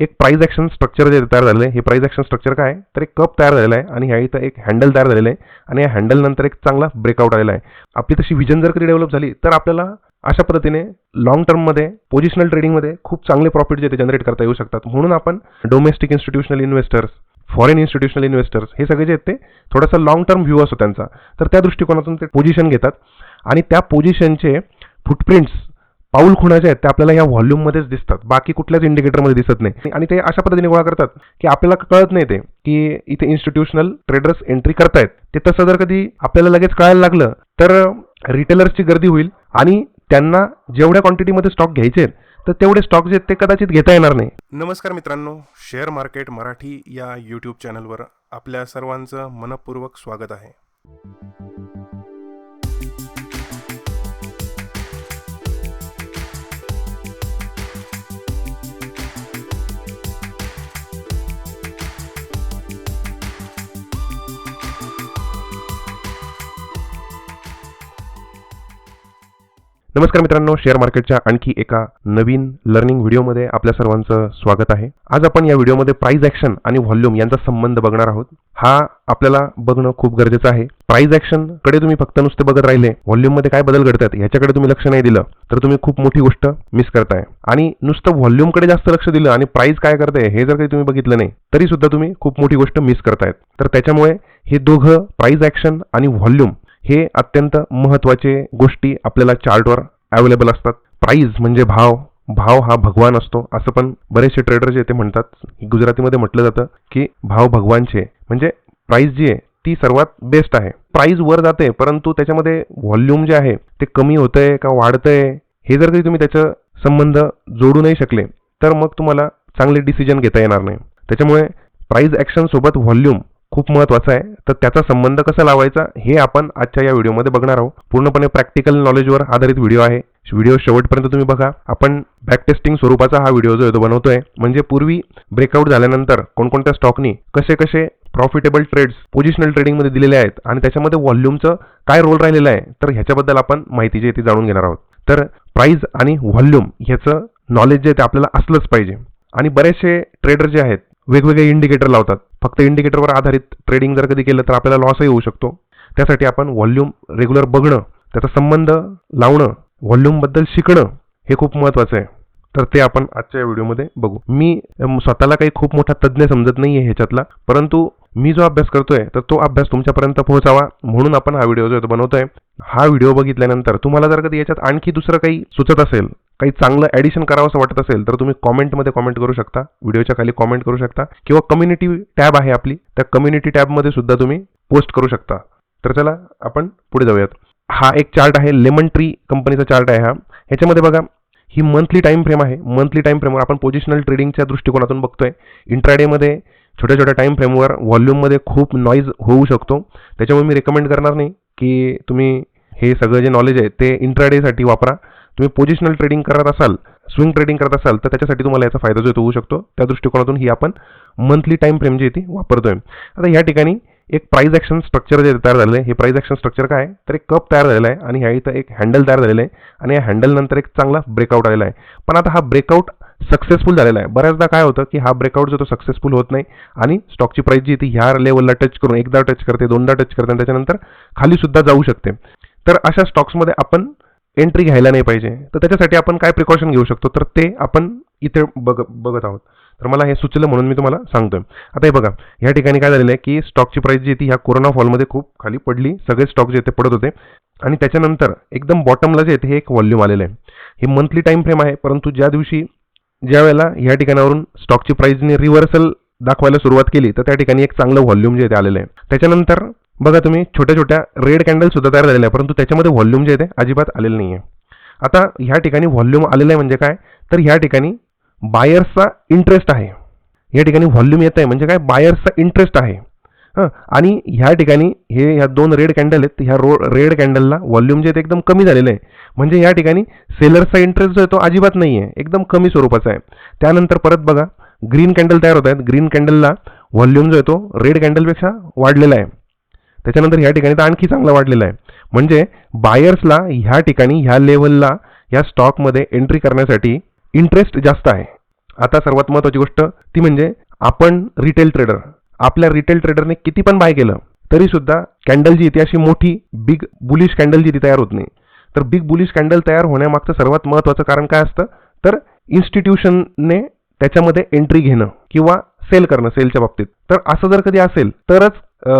एक price action structure जे तयार झालेलं आहे हे प्राईज ॲक्शन स्ट्रक्चर काय आहे? तर एक कप तयार झालेला आहे आणि ह्या इथं एक हँडल तयार झालेलं आहे आणि या हँडल नंतर एक चांगला ब्रेकआउट आलेला आहे. आपली तशी विजन जर कधी डेव्हलप झाली तर आपल्याला अशा पद्धतीने लॉंग टर्ममध्ये पोझिशनल ट्रेडिंगमध्ये खूप चांगले प्रॉफिट जे ते जनरेट करता येऊ शकतात. म्हणून आपण domestic institutional investors foreign institutional investors हे सगळे जे आहेत ते थोडासा लॉंग टर्म व्ह्यू असतो त्यांचा तर त्या दृष्टिकोनातून ते पोझिशन घेतात. आणि त्या पोझिशनचे फुटप्रिंट्स पाऊल खुणाचे आहेत ते आपल्याला या व्हॉल्यूममध्येच दिसतात. बाकी कुठल्याच इंडिकेटरमध्ये दिसत नाही. आणि ते अशा पद्धतीने गोळा करतात की आपल्याला कळत नाही ते की इथे इन्स्टिट्यूशनल ट्रेडर्स एंट्री करतायत. ते तसं जर कधी आपल्याला लगेच कळायला लागलं तर रिटेलर्सची गर्दी होईल आणि त्यांना जेवढ्या क्वांटिटीमध्ये स्टॉक घ्यायचे तर तेवढे स्टॉक जे आहेत ते कदाचित घेता येणार नाही. नमस्कार मित्रांनो शेअर मार्केट मराठी या यूट्यूब चॅनलवर आपल्या सर्वांचं मनपूर्वक स्वागत आहे. नमस्कार मित्रांनो शेअर मार्केटच्या आणखी एका नवीन लर्निंग व्हिडिओमध्ये आपल्या सर्वांचं स्वागत आहे. आज आपण या व्हिडिओमध्ये प्राइस ॲक्शन आणि व्हॉल्यूम यांचा संबंध बघणार आहोत. हा आपल्याला बघणं खूप गरजेचं आहे. प्राइस ॲक्शनकडे तुम्ही फक्त नुसते बघत राहिले व्हॉल्यूममध्ये काय बदल घडतात ह्याच्याकडे तुम्ही लक्ष नाही दिलं तर तुम्ही खूप मोठी गोष्ट मिस करताय. आणि नुसतं व्हॉल्यूमकडे जास्त लक्ष दिलं आणि प्राइस काय करते हे जर काही तुम्ही बघितलं नाही तरी सुद्धा तुम्ही खूप मोठी गोष्ट मिस करतायत. तर त्याच्यामुळे हे दोघं प्राइस ॲक्शन आणि व्हॉल्यूम हे अत्यंत महत्त्वाचे गोष्टी आपल्याला चार्टवर अवेलेबल असतात. प्राईज म्हणजे भाव. भाव हा भगवान असतो. असं पण बरेचसे ट्रेडर जे ते म्हणतात गुजरातीमध्ये म्हटलं जातं की भाव भगवानचे. म्हणजे प्राईज जी आहे ती सर्वात बेस्ट आहे. प्राईज वर जाते परंतु त्याच्यामध्ये व्हॉल्यूम जे आहे ते कमी होतंय का वाढतंय हे जर कधी तुम्ही त्याचं संबंध जोडू नाही शकले तर मग तुम्हाला चांगले डिसिजन घेता येणार नाही. त्याच्यामुळे प्राईज ॲक्शन सोबत व्हॉल्यूम खूप महत्त्वाचा आहे. तर त्याचा संबंध कसा लावायचा हे आपण आजच्या या व्हिडिओमध्ये बघणार आहोत. पूर्णपणे प्रॅक्टिकल नॉलेजवर आधारित व्हिडिओ आहे. व्हिडिओ शेवटपर्यंत तुम्ही बघा. आपण बॅक टेस्टिंग स्वरूपाचा हा व्हिडिओ जो आहे बनवतोय. म्हणजे पूर्वी ब्रेकआउट झाल्यानंतर कोणकोणत्या स्टॉकनी कसे कसे प्रॉफिटेबल ट्रेड्स पोझिशनल ट्रेडिंगमध्ये दिलेले आहेत आणि त्याच्यामध्ये व्हॉल्यूमचं काय रोल राहिलेला आहे तर ह्याच्याबद्दल आपण माहिती जी आहे ती जाणून घेणार आहोत. तर प्राईज आणि व्हॉल्यूम ह्याचं नॉलेज जे आहे ते आपल्याला असलंच पाहिजे. आणि बरेचसे ट्रेडर जे आहेत वेगवेगळे इंडिकेटर लावतात. फक्त इंडिकेटरवर आधारित ट्रेडिंग जर कधी केलं तर आपल्याला लॉसही होऊ शकतो. त्यासाठी आपण व्हॉल्यूम रेग्युलर बघणं त्याचा संबंध लावणं व्हॉल्यूमबद्दल शिकणं हे खूप महत्त्वाचं आहे. तर ते आपण आजच्या व्हिडिओमध्ये बघू. मी स्वतःला काही खूप मोठा तज्ज्ञ समजत नाही आहे ह्याच्यातला परंतु मी जो अभ्यास करतोय तर तो अभ्यास तुमच्यापर्यंत पोहोचावा. म्हणून आपण हा व्हिडिओ जो आहे तो बनवतोय. हा व्हिडिओ बघितल्यानंतर तुम्हाला जर कधी याच्यात आणखी दुसरं काही सुचत असेल काही चांगलं ॲडिशन करावं असं वाटत असेल तर तुम्ही कॉमेंटमध्ये कॉमेंट करू शकता. व्हिडिओच्या खाली कॉमेंट करू शकता. किंवा कम्युनिटी टॅब आहे आपली. त्या कम्युनिटी टॅबमध्ये सुद्धा तुम्ही पोस्ट करू शकता. तर चला आपण पुढे जाऊयात. हा एक चार्ट आहे. लेमन ट्री कंपनीचा चार्ट आहे हा. ह्याच्यामध्ये बघा ही मंथली टाइम फ्रेम आहे. मंथली टाइम फ्रेमवर आपण पोझिशनल ट्रेडिंगच्या दृष्टिकोनातून बघतोय. इंट्राडेमध्ये छोट्या छोट्या टाईम फ्रेमवर व्हॉल्यूममध्ये खूप नॉईज होऊ शकतो. त्याच्यामुळे मी रेकमेंड करणार नाही की तुम्ही हे सगळं जे नॉलेज आहे ते इंट्राडेसाठी वापरा. तुम्ही पोझिशनल ट्रेडिंग करत असाल स्विंग ट्रेडिंग करत असाल तर त्याच्यासाठी तुम्हाला याचा फायदा जो आहे तो होऊ शकतो. त्या दृष्टिकोनातून ही आपण मंथली टाईम फ्रेम जी आहे ती वापरतोय. आता या ठिकाणी एक प्राईज ॲक्शन स्ट्रक्चर जे तयार झालेलं आहे हे प्राईज ॲक्शन स्ट्रक्चर काय आहे? तर एक कप तयार झालेला आहे आणि ह्या इथं एक हँडल तयार झालेलं आहे. आणि या हँडलनंतर एक चांगला ब्रेकआउट आलेला आहे. पण आता हा ब्रेकआउट सक्सेसफुल झालेला आहे. बऱ्याचदा काय होतं की हा ब्रेकआउट जो तो सक्सेसफुल होत नाही आणि स्टॉकची प्राईस जी ती ह्या लेवलला टच करून एकदा टच करते दोनदा टच करते आणि त्याच्यानंतर खाली सुद्धा जाऊ शकते. तर अशा स्टॉक्समध्ये आपण एंट्री घ्यायला नाही पाहिजे. तर त्याच्यासाठी आपण काय प्रिकॉशन घेऊ शकतो? तर ते आपण इथे बघ बघत आहोत. तर मला हे सुचलं म्हणून मी तुम्हाला सांगतोय. आता हे बघा या ठिकाणी काय झालेलं आहे की स्टॉकची प्राईस जी ती ह्या कोरोना फॉलमध्ये खूप खाली पडली. सगळे स्टॉक जे ते पडत होते. आणि त्याच्यानंतर एकदम बॉटमला जे आहे ते हे एक व्हॉल्यूम आलेलं आहे. हे मंथली टाईम फ्रेम आहे परंतु ज्या दिवशी ज्या वेळेला ह्या ठिकाणावरून स्टॉकची प्राईजने रिव्हर्सल दाखवायला सुरुवात केली तर त्या ठिकाणी एक चांगलं व्हॉल्यूम जे आहे ते आलेलं आहे. त्याच्यानंतर बघा तुम्ही छोट्या छोट्या रेड कॅन्डल सुद्धा तयार झालेल्या आहे परंतु त्याच्यामध्ये व्हॉल्यूम जे आहे ते अजिबात आलेलं नाही आहे आता ह्या ठिकाणी व्हॉल्यूम आलेलं आहे म्हणजे काय? तर ह्या ठिकाणी बायर्सचा इंटरेस्ट आहे. या ठिकाणी व्हॉल्यूम येत आहे म्हणजे काय? बायर्सचा इंटरेस्ट आहे. हां आणि ह्या ठिकाणी हे ह्या दोन रेड कॅन्डल आहेत ह्या रो रेड कॅन्डलला व्हॉल्यूम जे आहे ते एकदम कमी झालेलं आहे. म्हणजे या ठिकाणी सेलर्सचा इंटरेस्ट जो आहे तो अजिबात नाही आहे एकदम कमी स्वरूपाचा आहे. त्यानंतर परत बघा ग्रीन कॅन्डल तयार होत आहेत. ग्रीन कॅन्डलला व्हॉल्यूम जो आहे तो रेड कॅन्डलपेक्षा वाढलेला आहे. त्याच्यानंतर ह्या ठिकाणी तर आणखी चांगला वाढलेला आहे. म्हणजे बायर्सला ह्या ठिकाणी ह्या लेवलला या स्टॉकमध्ये एंट्री करण्यासाठी इंटरेस्ट जास्त आहे. आता सर्वात महत्वाची गोष्ट ती म्हणजे आपण रिटेल ट्रेडर आपल्या रिटेल ट्रेडरने किती पण बाय केलं तरी सुद्धा कॅन्डल जी ती अशी मोठी बिग बुलिश कॅन्डल जी ती तयार होत नाही. तर बिग बुलिश स्कॅन्डल तयार होण्यामागचं सर्वात महत्वाचं कारण काय असतं? तर इन्स्टिट्यूशनने त्याच्यामध्ये एंट्री घेणं किंवा सेल करणं सेलच्या बाबतीत. तर असं जर कधी असेल तरच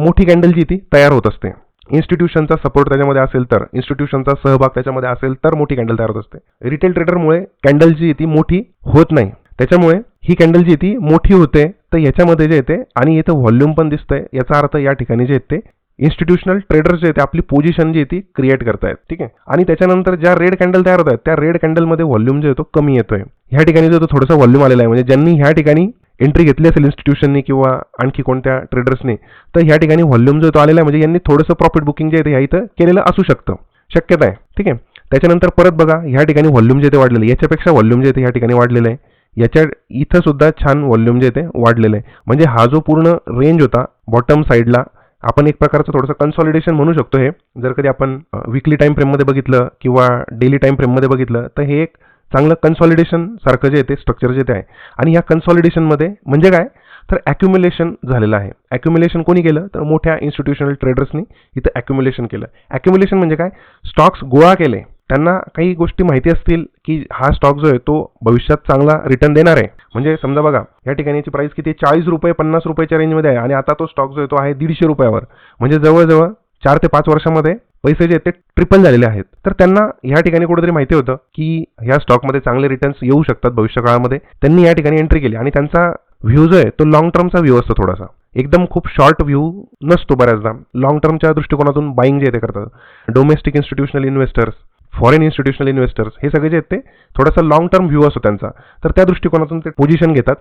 मोठी कॅन्डल जी ती तयार होत असते. इन्स्टिट्यूशनचा सपोर्ट त्याच्यामध्ये असेल तर इन्स्टिट्यूशनचा सहभाग त्याच्यामध्ये असेल तर मोठी कॅन्डल तयार होत असते. रिटेल ट्रेडरमुळे कॅन्डल जी ती मोठी होत नाही. त्याच्यामुळे ही कॅन्डल जी ती मोठी होते तर याच्यामध्ये जे येते आणि इथं व्हॉल्यूम पण दिसतंय याचा अर्थ या ठिकाणी जे येते इन्स्टिट्यूशनल ट्रेडर्स जे आहेत ते आपली पोझिशन जी आहे ती क्रिएट करतायत. ठीक आहे? आणि त्याच्यानंतर ज्या रेड कॅन्डल तयार होत आहेत त्या रेड कॅन्डलमध्ये व्हॉल्यूम जो आहे तो कमी येतोय. ह्या ठिकाणी जो तो थोडासा व्हॉल्यूम आलेला आहे. म्हणजे ज्यांनी ह्या ठिकाणी एंट्री घेतली असेल इन्स्टिट्यूशननी किंवा आणखी कोणत्या ट्रेडर्सने तर ह्या ठिकाणी व्हॉल्यूम जो तो आलेला आहे. म्हणजे यांनी थोडंसं प्रॉफिट बुकिंग जे आहे ह्या इथं केलेलं असू शकतं. शक्यता आहे. ठीक आहे? त्याच्यानंतर परत बघा ह्या ठिकाणी व्हॉल्यूम जे ते वाढलेलं आहे. याच्यापेक्षा व्हॉल्यूम जे ते ह्या ठिकाणी वाढलेलं आहे. याच्या इथं सुद्धा छान व्हॉल्यूम जे ते वाढलेलं आहे. म्हणजे हा जो पूर्ण रेंज होता बॉटम साईडला आपण एक प्रकारचं थोडंसं कन्सॉलिडेशन म्हणू शकतो हे. जर कधी आपण विकली टाईम फ्रेममध्ये बघितलं किंवा डेली टाईम फ्रेममध्ये बघितलं तर हे एक चांगलं कन्सॉलिडेशन सारखं जे येते स्ट्रक्चर जे ते आहे. आणि ह्या कन्सॉलिडेशनमध्ये म्हणजे काय? तर ॲक्युम्युलेशन झालेलं आहे. ॲक्युम्युलेशन कोणी केलं? तर मोठ्या इन्स्टिट्यूशनल ट्रेडर्सनी इथं ॲक्युम्युलेशन केलं. ॲक्युम्युलेशन म्हणजे काय? स्टॉक्स गोळा केले. त्यांना काही गोष्टी माहिती असतील की हा स्टॉक जो आहे तो भविष्यात चांगला रिटर्न देणार आहे. म्हणजे समजा बघा या ठिकाणी याची प्राईस किती चाळीस रुपये पन्नास रुपयाच्या रेंजमध्ये आहे. आणि आता तो स्टॉक जो आहे तो आहे दीडशे रुपयावर. म्हणजे जवळजवळ चार ते पाच वर्षामध्ये पैसे जे आहेत ते ट्रिपल झालेले आहेत. तर त्यांना या ठिकाणी कुठेतरी माहिती होतं की ह्या स्टॉकमध्ये चांगले रिटर्न्स येऊ शकतात भविष्य काळामध्ये त्यांनी या ठिकाणी एंट्री केली. आणि त्यांचा व्ह्यू जो आहे तो लॉंग टर्मचा व्ह्यू असतो थोडासा. एकदम खूप शॉर्ट व्ह्यू नसतो बऱ्याचदा. लॉंग टर्मच्या दृष्टिकोनातून बाईंग जे ते करतात. Domestic institutional investors foreign institutional investors हे सगळे जे आहेत ते थोडासा लॉंग टर्म व्ह्यू असतो त्यांचा. तर त्या दृष्टिकोनातून ते पोझिशन घेतात.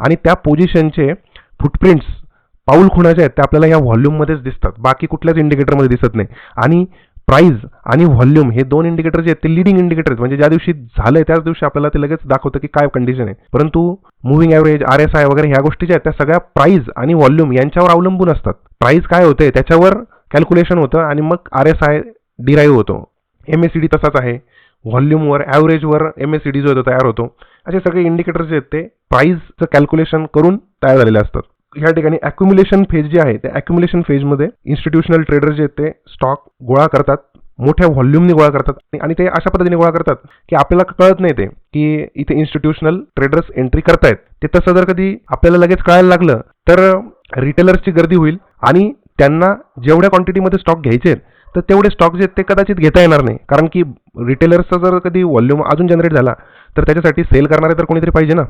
आणि त्या पोझिशनचे फुटप्रिंट्स पाऊल खुणा आहेत ते आपल्याला या व्हॉल्यूममध्येच दिसतात. बाकी कुठल्याच इंडिकेटरमध्ये दिसत नाही. आणि प्राईज आणि व्हॉल्यूम हे दोन इंडिकेटर जे आहेत ते लिडिंग इंडिकेटर आहेत. म्हणजे ज्या दिवशी झालंय त्याच दिवशी आपल्याला ते लगेच दाखवतं की काय कंडिशन आहे. परंतु moving average R S I वगैरे ह्या गोष्टी ज्या आहेत त्या सगळ्या प्राईज आणि व्हॉल्यूम यांच्यावर अवलंबून असतात. प्राईज काय होते त्याच्यावर कॅल्क्युलेशन होतं आणि मग आर एस आय डिराईव्ह होतो. एम एस सी डी तसाच आहे. व्हॉल्यूमवर ॲव्हरेजवर एम एस सी डी जो आहे तो तयार होतो. असे सगळे इंडिकेटर्स जे आहेत ते प्राईजचं कॅल्क्युलेशन करून तयार झालेले असतात. ह्या ठिकाणी अॅक्युम्युलेशन फेज जे आहे त्या अॅक्युम्युलेशन फेजमध्ये इन्स्टिट्यूशनल ट्रेडर जे आहेत ते स्टॉक गोळा करतात मोठ्या व्हॉल्यूमने गोळा करतात आणि ते अशा पद्धतीने गोळा करतात की आपल्याला कळत नाही ते की इथे इन्स्टिट्यूशनल ट्रेडर्स एंट्री करतायत. ते तसं जर कधी आपल्याला लगेच कळायला लागलं तर रिटेलर्सची गर्दी होईल आणि त्यांना जेवढ्या क्वांटिटीमध्ये स्टॉक घ्यायचे आहेत तर तेवढे स्टॉक जे आहेत ते कदाचित घेता येणार नाही. कारण की रिटेलर्सचा जर कधी व्हॉल्यूम अजून जनरेट झाला तर त्याच्यासाठी सेल करणारे तर कोणीतरी पाहिजे ना.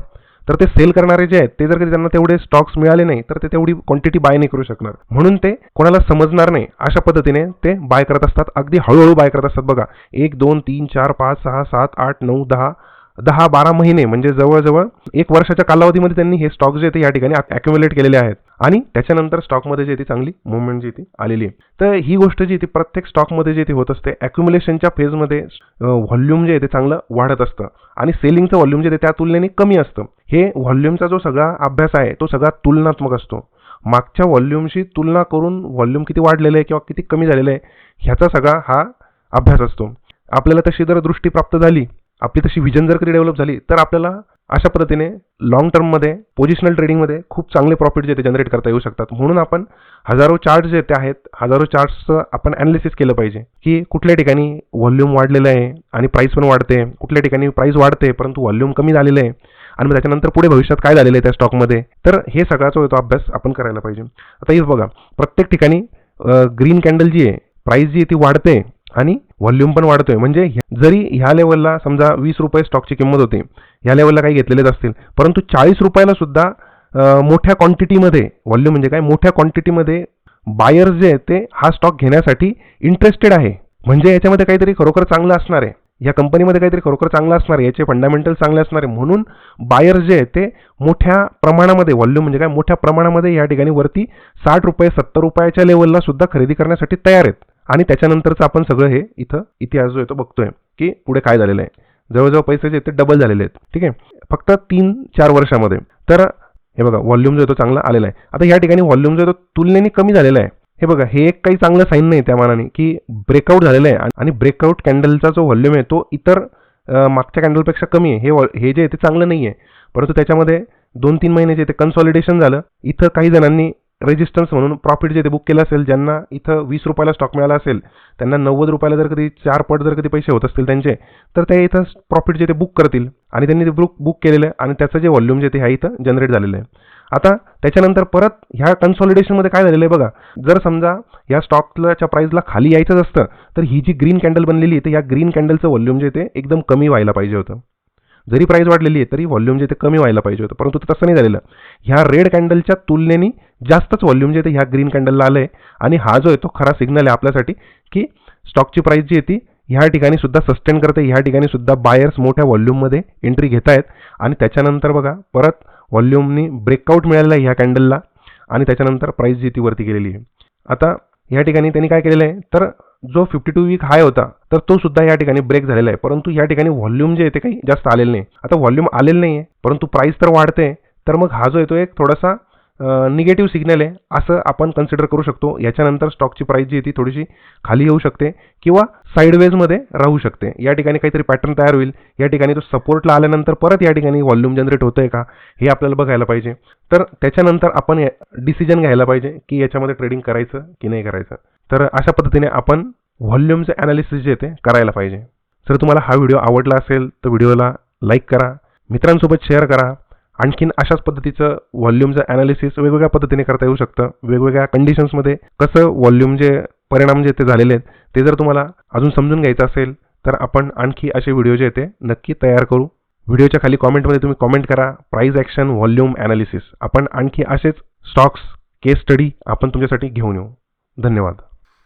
तर ते सेल करणारे जे आहेत ते जर कधी त्यांना तेवढे स्टॉक्स मिळाले नाही तर ते तेवढी क्वांटिटी बाय नाही करू शकणार. म्हणून ते कोणाला समजणार नाही अशा पद्धतीने ते बाय करत असतात. अगदी हळूहळू बाय करत असतात. बघा एक दोन तीन चार पाच सहा सात आठ नऊ दहा दहा बारा महिने म्हणजे जवळजवळ एक वर्षाच्या कालावधीमध्ये त्यांनी हे स्टॉक जे ते या ठिकाणी अॅक्युम्युलेट केलेले आहेत. आणि त्याच्यानंतर स्टॉकमध्ये जे ती चांगली मुवमेंट जी ती आलेली आहे. तर ही गोष्ट जी ती प्रत्येक स्टॉकमध्ये जे ती होत असते. अॅक्युम्युलेशनच्या फेजमध्ये व्हॉल्यूम जे आहे ते चांगलं वाढत असतं. आणि सेलिंगचं व्हॉल्यूम जे आहे ते त्या तुलनेने कमी असतं. हे व्हॉल्यूमचा जो सगळा अभ्यास आहे तो सगळा तुलनात्मक असतो. मागच्या व्हॉल्यूमशी तुलना करून व्हॉल्यूम किती वाढलेलं आहे किंवा किती कमी झालेलं आहे ह्याचा सगळा हा अभ्यास असतो. आपल्याला तशी जर दृष्टी प्राप्त झाली आपली तशी विजन जर कधी डेव्हलप झाली तर आपल्याला अशा पद्धतीने लॉंग टर्ममध्ये पोझिशनल ट्रेडिंगमध्ये खूप चांगले प्रॉफिट जे ते जनरेट करता येऊ शकतात. म्हणून आपण हजारो चार्ट जे ते आहेत हजारो चार्ट्सचं आपण ॲनालिसिस केलं पाहिजे की कुठल्या ठिकाणी व्हॉल्यूम वाढलेलं आहे आणि प्राईस पण वाढते कुठल्या ठिकाणी प्राईस वाढते परंतु व्हॉल्यूम कमी झालेलं आहे आणि मग त्याच्यानंतर पुढे भविष्यात काय झालेलं आहे त्या स्टॉकमध्ये तर हे सगळ्याचा होतो अभ्यास आपण करायला पाहिजे. आता हे बघा प्रत्येक ठिकाणी ग्रीन कॅन्डल जी आहे प्राईस जी आहे ती वाढते आणि व्हॉल्यूम पण वाढतोय. म्हणजे जरी ह्या लेवलला समजा वीस रुपये स्टॉकची किंमत होती ह्या लेवलला काही घेतलेलेच असतील परंतु चाळीस रुपयाला सुद्धा मोठ्या क्वांटिटीमध्ये व्हॉल्यूम म्हणजे काय? मोठ्या क्वांटिटीमध्ये बायर्स जे आहेत ते हा स्टॉक घेण्यासाठी इंटरेस्टेड आहे. म्हणजे याच्यामध्ये काहीतरी खरोखर चांगलं असणार आहे. या कंपनीमध्ये काहीतरी खरोखर चांगलं असणार आहे. याचे फंडामेंटल चांगले असणार आहे. म्हणून बायर्स जे आहे ते मोठ्या प्रमाणामध्ये व्हॉल्यूम म्हणजे काय? मोठ्या प्रमाणामध्ये या ठिकाणी वरती साठ रुपये सत्तर रुपयाच्या लेवलला सुद्धा खरेदी करण्यासाठी तयार आहेत. आणि त्याच्यानंतरचं आपण सगळं हे इथं इतिहास जो आहे तो बघतोय की पुढे काय झालेलं आहे. जवळजवळ पैसे जे ते डबल झालेले आहेत. ठीक आहे? फक्त तीन चार वर्षामध्ये. तर हे बघा व्हॉल्यूम जो आहे तो चांगला आलेला आहे. आता या ठिकाणी व्हॉल्यूम जो आहे तो तुलनेने कमी झालेला आहे. हे बघा हे एक काही चांगलं साईन नाही त्या मानाने की ब्रेकआउट झालेलं आहे. आणि ब्रेकआउट कॅन्डलचा जो व्हॉल्यूम आहे तो इतर मागच्या कॅन्डलपेक्षा कमी आहे. हे वॉ- हे जे आहे ते चांगलं नाही आहे परंतु त्याच्यामध्ये दोन तीन महिन्याचे ते कन्सॉलिडेशन झालं. इथं काही जणांनी रेजिस्टन्स म्हणून प्रॉफिट जे ते बुक केलं असेल ज्यांना इथं वीस रुपयाला स्टॉक मिळाला असेल त्यांना नव्वद रुपयाला जर कधी चार पट जर कधी पैसे होत असतील त्यांचे तर ते इथं प्रॉफिट जे ते बुक करतील. आणि त्यांनी ते बुक बुक केलेलं आहे. आणि त्याचं जे व्हॉल्यूम जे ते ह्या इथं जनरेट झालेलं आहे. आता त्याच्यानंतर परत ह्या कन्सॉलिडेशनमध्ये काय झालेलं आहे बघा. जर समजा या स्टॉकच्या प्राईजला खाली यायचंच असतं तर ही जी ग्रीन कॅन्डल बनलेली आहे तर या ग्रीन कॅन्डलचं व्हॉल्यूम जे ते एकदम कमी व्हायला पाहिजे होतं. जरी प्राईस वाढलेली आहे तरी व्हॉल्यूम जे ते कमी व्हायला पाहिजे होतं. परंतु ते तसं नाही झालेलं. ह्या रेड कॅन्डलच्या तुलनेने जास्तच व्हॉल्यूम जे ते ह्या ग्रीन कॅन्डलला आलं आहे आणि हा जो आहे तो खरा सिग्नल आहे आपल्यासाठी की स्टॉकची प्राईस जी आहे ती ह्या ठिकाणी सुद्धा सस्टेन करते ह्या ठिकाणी सुद्धा बायर्स मोठ्या व्हॉल्यूममध्ये एंट्री घेत आहेत. आणि त्याच्यानंतर बघा परत व्हॉल्यूमनी ब्रेकआउट मिळालेला आहे ह्या कॅन्डलला आणि त्याच्यानंतर प्राईस जी ती वरती गेलेली आहे. आता ह्या ठिकाणी त्यांनी काय केलेलं आहे? तर जो फिफ्टी टू वीक हाय होता तर तो सुद्धा या ठिकाणी ब्रेक झालेला आहे. परंतु या ठिकाणी व्हॉल्यूम जे आहे ते काही जास्त आलेलं नाही. आता व्हॉल्यूम आलेलं नाही आहे परंतु प्राईस तर वाढते तर मग हा जो आहे तो एक थोडासा निगेटिव्ह सिग्नल आहे असं आपण कन्सिडर करू शकतो. याच्यानंतर स्टॉकची प्राईस जी आहे ती थोडीशी खाली येऊ शकते किंवा साईडवेजमध्ये राहू शकते. या ठिकाणी काहीतरी पॅटर्न तयार होईल. या ठिकाणी तो सपोर्टला आल्यानंतर परत या ठिकाणी व्हॉल्यूम जनरेट होतं आहे का हे आपल्याला बघायला पाहिजे. तर त्याच्यानंतर आपण डिसिजन घ्यायला पाहिजे की याच्यामध्ये ट्रेडिंग करायचं की नाही करायचं. तर अशा पद्धतीने आपण व्हॉल्यूमचं ॲनालिसिस जे आहे ते करायला पाहिजे. जर तुम्हाला हा व्हिडिओ आवडला असेल तर व्हिडिओला लाईक करा मित्रांसोबत शेअर करा. आणखीन अशाच पद्धतीचं व्हॉल्यूमचं ॲनालिसिस वेगवेगळ्या पद्धतीने करता येऊ शकतं. वेगवेगळ्या कंडिशन्समध्ये कसं व्हॉल्यूम जे परिणाम जे ते झालेले आहेत ते जर तुम्हाला अजून समजून घ्यायचं असेल तर आपण आणखी असे व्हिडिओ जे ते नक्की तयार करू. व्हिडिओच्या खाली कॉमेंटमध्ये तुम्ही कॉमेंट करा प्राईज ॲक्शन व्हॉल्यूम ॲनालिसिस आपण आणखी असेच स्टॉक्स केस स्टडी आपण तुमच्यासाठी घेऊन येऊ. धन्यवाद.